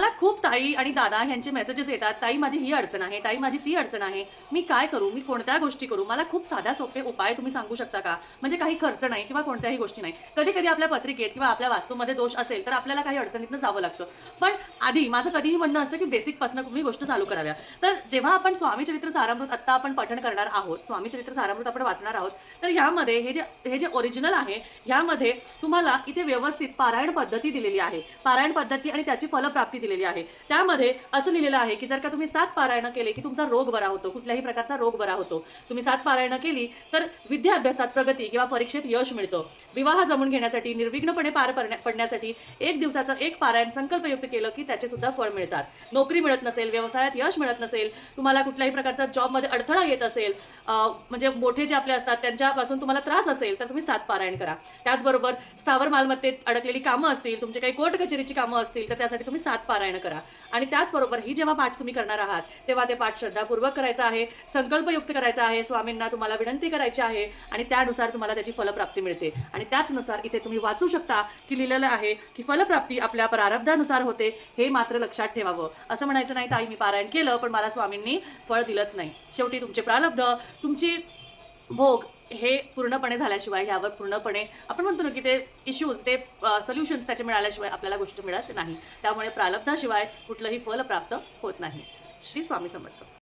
मला खूप ताई आणि दादा यांचे मेसेजेस येतात. ताई माझी ही अडचण आहे. ताई माझी ती अडचण आहे. मी काय करू? मी कोणत्या गोष्टी करू? मला खूप साध्या सोपे उपाय तुम्ही सांगू शकता का? म्हणजे काही खर्च नाही किंवा कोणत्याही गोष्टी नाही. कधी कधी आपल्या पत्रिकेत किंवा आपल्या वास्तूमध्ये दोष असेल तर आपल्याला काही अडचणीतनं जावं लागतं. पण आधी माझं कधीही म्हणणं असतं की बेसिकपासून तुम्ही गोष्ट चालू कराव्या. तर जेव्हा आपण स्वामी चरित्र सारामृत आत्ता आपण पठण करणार आहोत स्वामी चरित्र सारामृत आपण वाचणार आहोत तर ह्यामध्ये हे जे हे जे ओरिजिनल आहे ह्यामध्ये तुम्हाला इथे व्यवस्थित पारायण पद्धती दिलेली आहे. पारायण पद्धती आणि त्याची फलप्राप्ती दिलेली आहे. त्यामध्ये असं लिहिलेलं आहे की जर का तुम्ही सात पारायण केले की तुमचा रोग बरा होतो कुठल्याही प्रकारचा रोग बरा होतो तुम्ही सात पारायण केली तर विद्याभ्यासात प्रगती किंवा परीक्षेत यश मिळतं. विवाह जमून घेण्यासाठी निर्विघ्नपणे पार पडण्या- पडण्यासाठी एक दिवसाचं एक पारायण संकल्पयुक्त केलं की त्याचे सुद्धा फळ मिळतात. नोकरी मिळत नसेल व्यवसायात यश मिळत नसेल तुम्हाला कुठल्याही प्रकारचा जॉबमध्ये अडथळा येत असेल म्हणजे मोठे जे आपले असतात त्यांच्यापासून तुम्हाला त्रास असेल तर तुम्ही सात पारायण करा. त्याचबरोबर स्थावर मालमत्तेत अडकलेली कामं असतील तुमचे काही कोर्ट कचेरीची कामं असतील तर त्यासाठी तुम्ही सात पारायण करा. आणि त्याचबरोबर ही जेव्हा पाठ तुम्ही करणार आहात तेव्हा ते पाठ श्रद्धापूर्वक करायचं आहे संकल्पयुक्त करायचं आहे स्वामींना तुम्हाला विनंती करायची आहे आणि त्यानुसार तुम्हाला त्याची फलप्राप्ती मिळते. आणि त्याचनुसार इथे तुम्ही वाचू शकता की लिहिलेलं आहे की फलप्राप्ती आपल्या प्रारब्धानुसार होते हे मात्र लक्षात ठेवावं. असं म्हणायचं नाही ताई मी पारायण केलं पण मला स्वामींनी फळ दिलंच नाही. शेवटी तुमचे प्रारब्ध तुमची भोग हे पूर्णपणे झाल्याशिवाय ह्यावर पूर्णपणे आपण म्हणतो ना की ते इश्यूज ते सोल्युशन्स त्याचे मिळाल्याशिवाय आपल्याला गोष्ट मिळत नाही. त्यामुळे प्रालब्धाशिवाय कुठलंही फल प्राप्त होत नाही. श्री स्वामी समर्थ.